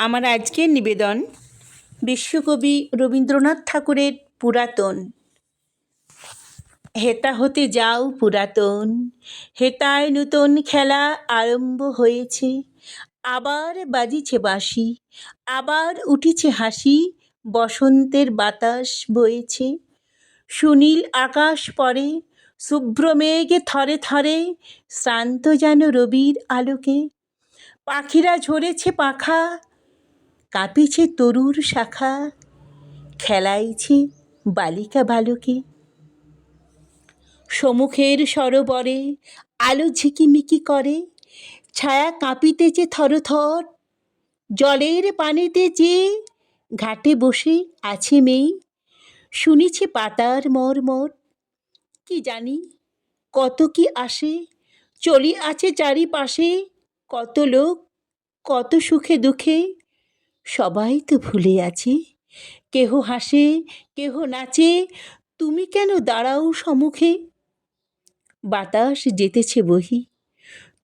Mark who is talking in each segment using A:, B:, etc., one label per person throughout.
A: আমার আজকের নিবেদন বিশ্বকবি রবীন্দ্রনাথ ঠাকুরের পুরাতন। হেতা হতে যাও পুরাতন, হেতায় নূতন খেলা আরম্ভ হয়েছে। আবার বাজিছে বাঁশি, আবার উঠিছে হাসি, বসন্তের বাতাস বয়েছে সুনীল আকাশ পরে শুভ্র মেঘে থরে থরে, শ্রান্ত যেন রবির আলোকে। পাখিরা ঝরেছে পাখা কাঁপিছে তরুর শাখা, খেলাইছে বালিকা বালকে। সমুখের সরোবরে আলো ঝিকিমিকি করে, ছায়া কাঁপিতেছে থরথর জলের পানিতে যে ঘাটে বসে আছে মেয়ে, শুনেছে পাতার মর্মর। কি জানি কত কি আসে, চলি আছে চারিপাশে, কত লোক, কত সুখে দুঃখে। সবাই তো ভুলে আছে। কেহ হাসে, কেহ নাচে, তুমি কেন দাঁড়াও সম্মুখে বাতাস যেতেছে বহি,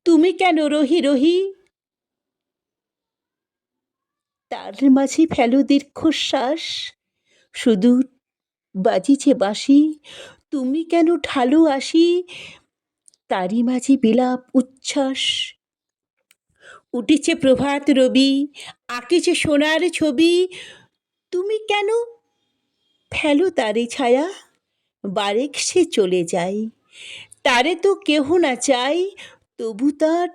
A: তুমি কেন রহি রহি? তার মাঝে ফেলো দীর্ঘশ্বাস, শুধু বাজিছে বাসি তুমি কেন ঢালু আসি তারই মাঝে বিলাপ উচ্ছ্বাস উঠেছে প্রভাত রবি, আঁকেছে সোনার ছবি। তুমি কেন ফেলো তারে ছায়া? বারেক সে চলে যায়, তারে তো কেহ না চাই তবু তার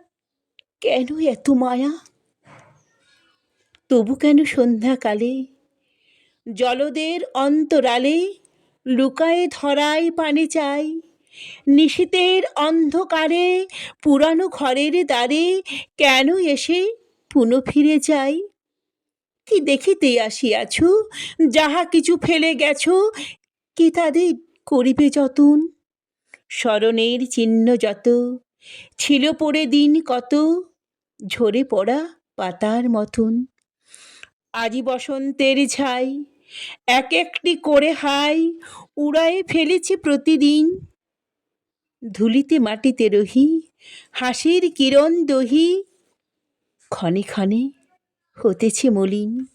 A: কেন এত মায়া? তবু কেন সন্ধ্যাকালে? জলদের অন্তরালে লুকায়ে ধরায় পানে চাই নিশীতের অন্ধকারে, পুরানো ঘরের দ্বারে কেন এসে পুনঃ ফিরে যাই? কি দেখিতে আসিয়াছ? যাহা কিছু ফেলে গেছ, কি তাদের করিবে যতন? স্মরণের চিহ্ন যত, ছিল পড়ে দিন কত, ঝরে পড়া পাতার মতন। আজি বসন্তের ছাই এক একটি করে হাই, উড়ায়ে ফেলেছি প্রতিদিন। ধুলিতে মাটিতে রহি, হাসির কিরণ দহি। ক্ষণে ক্ষণে হতেছে মলিন।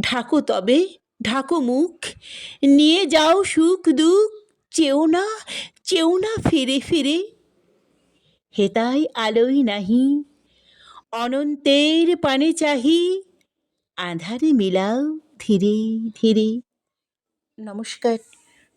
A: ঢাকো তবে, ঢাকো মুখ, নিয়ে যাও সুখ দুঃখ, চেও না চেও না ফিরে ফিরে। হেতাই আলোই নাহি, অনন্তের পানে চাহি, আধারে মিলাও ধীরে ধীরে। নমস্কার।